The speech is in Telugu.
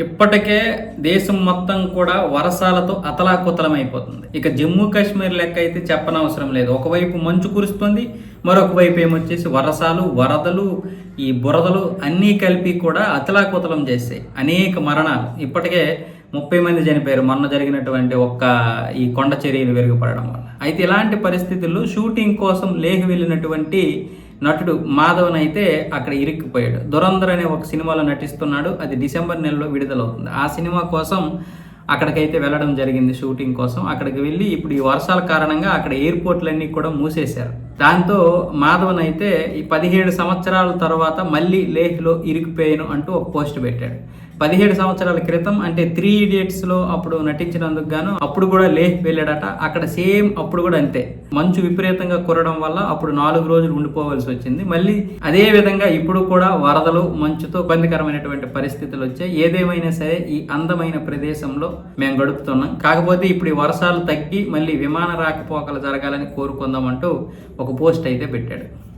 ఇప్పటికే దేశం మొత్తం కూడా వరసాలతో అతలాకుతలం అయిపోతుంది ఇక జమ్మూ కాశ్మీర్ లెక్క అయితే చెప్పనవసరం లేదు. ఒకవైపు మంచు కురుస్తుంది మరొక వైపు ఏమొచ్చేసి వరసాలు వరదలు ఈ బురదలు అన్నీ కలిపి కూడా అతలాకుతలం చేస్తాయి. అనేక మరణాలు. ఇప్పటికే ముప్పై మంది చనిపోయారు. మొన్న జరిగినటువంటి ఒక్క ఈ కొండ చర్యలు విరిగిపడడం వల్ల. అయితే ఇలాంటి పరిస్థితుల్లో షూటింగ్ కోసం లేహ్ వెళ్ళినటువంటి నటుడు మాధవన్ అయితే అక్కడ ఇరుక్కుపోయాడు. దురంధర్ అనే ఒక సినిమాలో నటిస్తున్నాడు. అది డిసెంబర్ నెలలో విడుదలవుతుంది. ఆ సినిమా కోసం అక్కడికైతే వెళ్ళడం జరిగింది షూటింగ్ కోసం. అక్కడికి వెళ్ళి ఇప్పుడు ఈ వర్షాల కారణంగా అక్కడ ఎయిర్పోర్ట్లన్నీ కూడా మూసేశారు. దాంతో మాధవన్ అయితే ఈ పదిహేడు సంవత్సరాల తర్వాత మళ్ళీ లేహ్లో ఇరికిపోయాను అంటూ ఒక పోస్ట్ పెట్టాడు. పదిహేడు సంవత్సరాల క్రితం అంటే త్రీ ఇడియట్స్లో అప్పుడు నటించినందుకు గాను అప్పుడు కూడా లేహ్ వెళ్ళాడట. అక్కడ సేమ్ అప్పుడు కూడా అంతే. మంచు విపరీతంగా కురడం వల్ల అప్పుడు నాలుగు రోజులు ఉండిపోవాల్సి వచ్చింది. మళ్ళీ అదే విధంగా ఇప్పుడు కూడా వరదలు మంచుతో ఇబ్బందికరమైనటువంటి పరిస్థితులు వచ్చాయి. ఏదేమైనా సరే ఈ అందమైన ప్రదేశంలో మేము గడుపుతున్నాం. కాకపోతే ఇప్పుడు ఈ వర్షాలు తగ్గి మళ్ళీ విమాన రాకపోకలు జరగాలని కోరుకుందామంటూ ఒక పోస్ట్ అయితే పెట్టాడు.